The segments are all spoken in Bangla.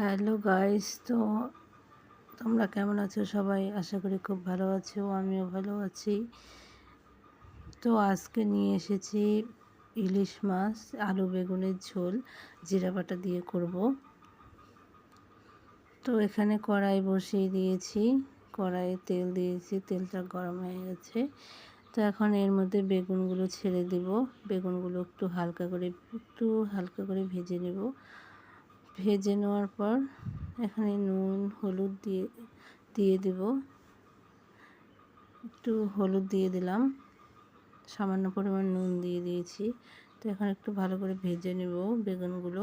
হ্যালো গাইস তো তোমরা কেমন আছো? সবাই আশা করি খুব ভালো আছো, আমিও ভালো আছি। তো আজকে নিয়ে এসেছি ইলিশ মাছ, আলু বেগুনের ঝোল, জিরা বাটা দিয়ে করব। তো এখানে কড়াই বসিয়ে দিয়েছি, কড়াইয়ে তেল দিয়েছি, তেলটা গরম হয়ে গেছে। তো এখন এর মধ্যে বেগুনগুলো ছেড়ে দিব, বেগুনগুলো একটু হালকা করে, একটু হালকা করে ভেজে নেব। ভেজে নেওয়ার পর এখানে নুন, হলুদ দিয়ে দিয়ে দেব। একটু হলুদ দিয়ে দিলাম। সামান্য পরিমাণ নুন দিয়ে দিয়েছি। তো এখন একটু ভালো করে ভেজে নেব বেগুনগুলো।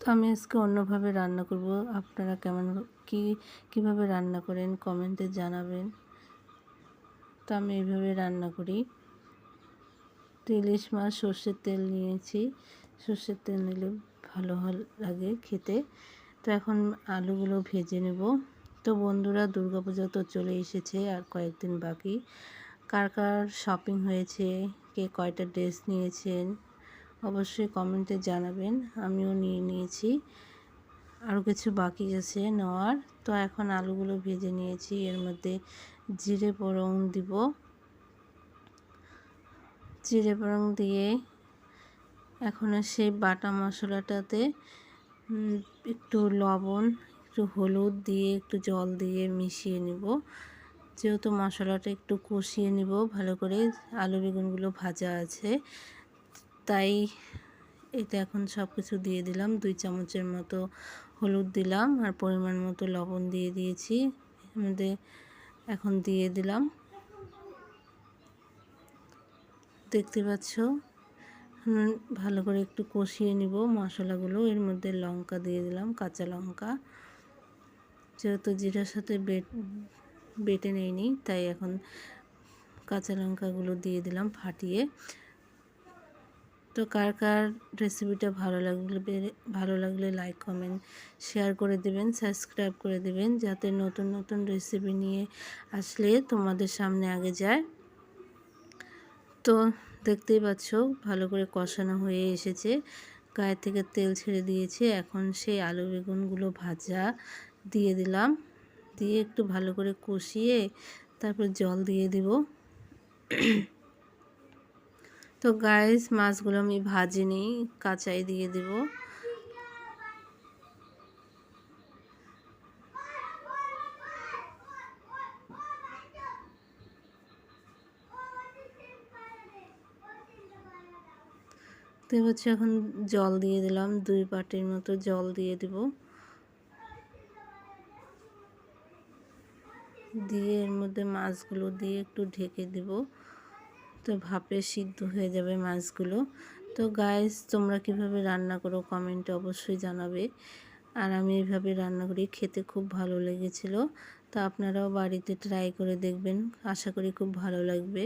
তো আমি আজকে অন্যভাবে রান্না করব। আপনারা কেমন, কি, কীভাবে রান্না করেন কমেন্টে জানাবেন। তো আমি এইভাবে রান্না করি। তো ইলিশ মাছ, সর্ষের তেল নিয়েছি। সর্ষের তেল নিলে ভালো লাগে খেতে। তো এখন আলুগুলো ভেজে নেব। তো বন্ধুরা দুর্গাপূজা তো চলে এসেছে আর কয়েকদিন বাকি। কার কার শপিং হয়েছে? কে কয়টা ড্রেস নিয়েছেন? অবশ্যই কমেন্টে জানাবেন। আমিও নিয়ে নিয়েছি। আরও কিছু বাকি আছে নেওয়ার। তো এখন আলুগুলো ভেজে নিয়েছি। এর মধ্যে জিরে ফোড়ন দিব। জিরে ফোড়ন দিয়ে এখন সেই বাটা মশলাটাতে একটু লবণ, একটু হলুদ দিয়ে, একটু জল দিয়ে মিশিয়ে নিব। যেহেতু মশলাটা একটু কষিয়ে নিব, ভালো করে আলু বেগুনগুলো ভাজা আছে, তাই এটা এখন সব কিছু দিয়ে দিলাম। দুই চামচের মতো হলুদ দিলাম আর পরিমাণ মতো লবণ দিয়ে দিয়েছি। মধ্যে এখন দিয়ে দিলাম। দেখতে পাচ্ছ? ভালো করে একটু কষিয়ে নিব মশলাগুলো। এর মধ্যে লঙ্কা দিয়ে দিলাম, কাঁচা লঙ্কা। যেহেতু জিরার সাথে বেট, বেটে নেইনি, তাই এখন কাঁচা লঙ্কাগুলো দিয়ে দিলাম ফাটিয়ে। তো কার কার রেসিপিটা ভালো লাগলে ভালো লাগলে লাইক কমেন্ট শেয়ার করে দেবেন সাবস্ক্রাইব করে দেবেন, যাতে নতুন নতুন রেসিপি নিয়ে আসলে তোমাদের সামনে আগে যায়। তো দেখতেই পাচ্ছ, ভালো করে কষানো হয়ে এসেছে। গায়ে থেকে তেল ছেড়ে দিয়েছে, এখন সেই আলু বেগুনগুলো ভাজা দিয়ে দিলাম। দিয়ে একটু ভালো করে কষিয়ে তারপর জল দিয়ে দিব। তো গায়ে মাছগুলো আমি ভাজিনি, কাঁচাই দিয়ে দেব। তো হচ্ছে এখন জল দিয়ে দিলাম, দুই পাটির মতো জল দিয়ে দিব। দিয়ে এর মধ্যে মাছগুলো দিয়ে একটু ঢেকে দেব। তো ভাপে সিদ্ধ হয়ে যাবে মাছগুলো। তো গাইস তোমরা কীভাবে রান্না করো কমেন্টে অবশ্যই জানাবে। আর আমি এইভাবে রান্না করি, খেতে খুব ভালো লেগেছিল। তো আপনারাও বাড়িতে ট্রাই করে দেখবেন। আশা করি খুব ভালো লাগবে।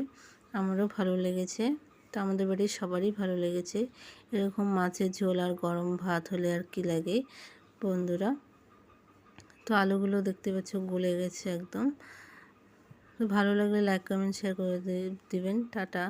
আমারও ভালো লেগেছে। তো আমাদের বাড়ির সবারই ভালো লেগেছে। এরকম মাছের ঝোল আর গরম ভাত হলে আর কি লাগে বন্ধুরা? তো আলুগুলো দেখতে পাচ্ছ গলে গেছে একদম। তো ভালো লাগলে লাইক কমেন্ট শেয়ার করে দিবেন। টাটা।